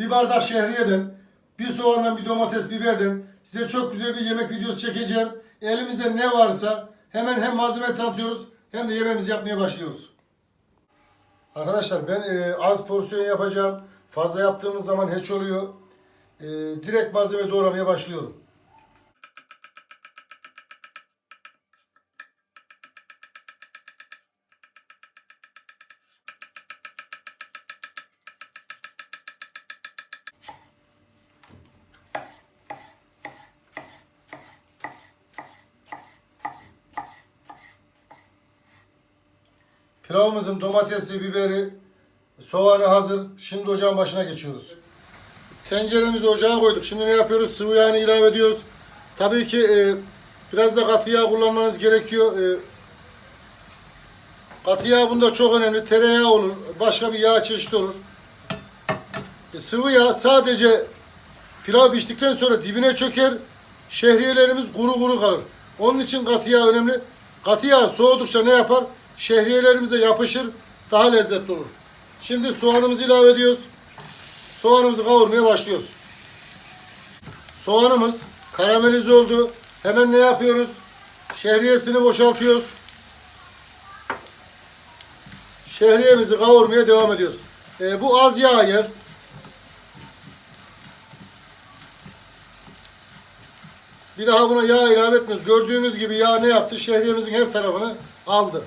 bir bardak şehriyeden, bir soğandan, bir domates, biberden size çok güzel bir yemek videosu çekeceğim. Elimizde ne varsa hemen hem malzeme tanıtıyoruz hem de yemeğimizi yapmaya başlıyoruz. Arkadaşlar ben e, az porsiyon yapacağım. Fazla yaptığımız zaman hiç oluyor. E, direkt malzeme doğramaya başlıyorum. Pilavımızın domatesi, biberi, soğanı hazır. Şimdi ocağın başına geçiyoruz. Tenceremizi ocağa koyduk. Şimdi ne yapıyoruz? Sıvı yağını ilave ediyoruz. Tabii ki e, biraz da katı yağ kullanmanız gerekiyor. E, katı yağ bunda çok önemli. Tereyağı olur. Başka bir yağ çeşidi olur. E, sıvı yağ sadece pilav piştikten sonra dibine çöker. Şehriyelerimiz kuru kuru kalır. Onun için katı yağ önemli. Katı yağ soğudukça ne yapar? Şehriyelerimize yapışır. Daha lezzetli olur. Şimdi soğanımızı ilave ediyoruz. Soğanımızı kavurmaya başlıyoruz. Soğanımız karamelize oldu. Hemen ne yapıyoruz? Şehriyesini boşaltıyoruz. Şehriyemizi kavurmaya devam ediyoruz. Ee, bu az yağ yer. Bir daha buna yağ ilave etmiyoruz. Gördüğünüz gibi yağ ne yaptı? Şehriyemizin her tarafını aldı.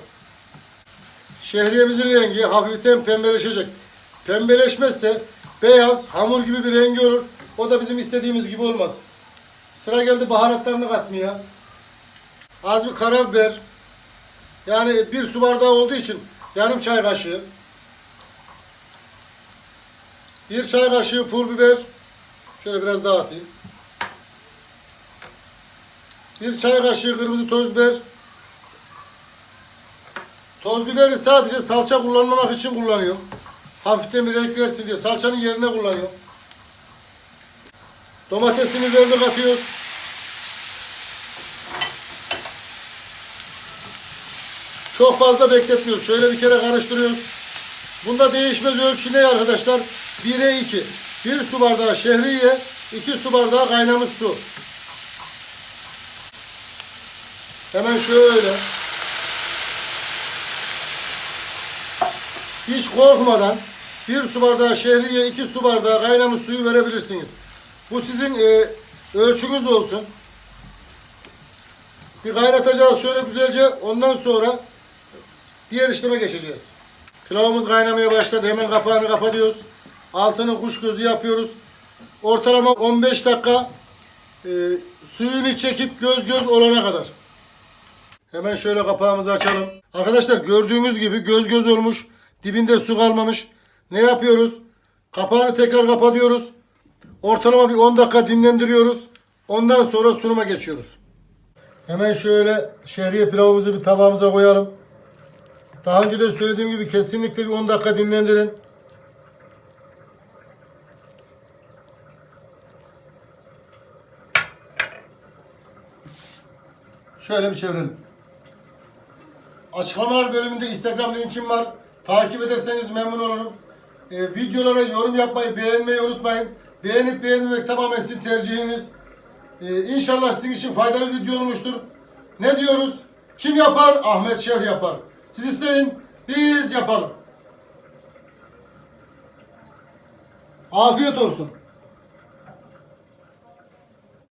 Şehriyemizin rengi hafiften pembeleşecek. Pembeleşmezse beyaz, hamur gibi bir rengi olur. O da bizim istediğimiz gibi olmaz. Sıra geldi baharatlarını katmaya. Az bir karabiber. Yani bir su bardağı olduğu için yarım çay kaşığı. Bir çay kaşığı pul biber. Şöyle biraz daha atayım. Bir çay kaşığı kırmızı toz biber. Toz biberi sadece salça kullanmamak için kullanıyor. Hafiften bir renk versin diye salçanın yerine kullanıyor. Domatesini üzerine katıyoruz. Çok fazla bekletmiyoruz. Şöyle bir kere karıştırıyoruz. Bunda değişmez ölçü ne arkadaşlar? 1'e 2. 1 su bardağı şehriye, 2 su bardağı kaynamış su. Hemen şöyle. Hiç korkmadan bir su bardağı şehriye, iki su bardağı kaynamış suyu verebilirsiniz. Bu sizin e, ölçünüz olsun. Bir kaynatacağız şöyle güzelce. Ondan sonra diğer işleme geçeceğiz. Pilavımız kaynamaya başladı. Hemen kapağını kapatıyoruz. Altını kuş gözü yapıyoruz. Ortalama 15 dakika e, suyunu çekip göz göz olana kadar. Hemen şöyle kapağımızı açalım. Arkadaşlar gördüğünüz gibi göz göz olmuş. Dibinde su kalmamış. Ne yapıyoruz? Kapağını tekrar kapatıyoruz. Ortalama bir 10 dakika dinlendiriyoruz. Ondan sonra sunuma geçiyoruz. Hemen şöyle şehriye pilavımızı bir tabağımıza koyalım. Daha önce de söylediğim gibi kesinlikle bir 10 dakika dinlendirin. Şöyle bir çevirelim. Açıklamalar bölümünde Instagram linkim var. Takip ederseniz memnun olurum. Ee, videolara yorum yapmayı, beğenmeyi unutmayın. Beğenip beğenmemek tamamen sizin tercihiniz. Ee, inşallah sizin için faydalı bir video olmuştur. Ne diyoruz? Kim yapar? Ahmet Şef yapar. Siz isteyin, biz yapalım. Afiyet olsun.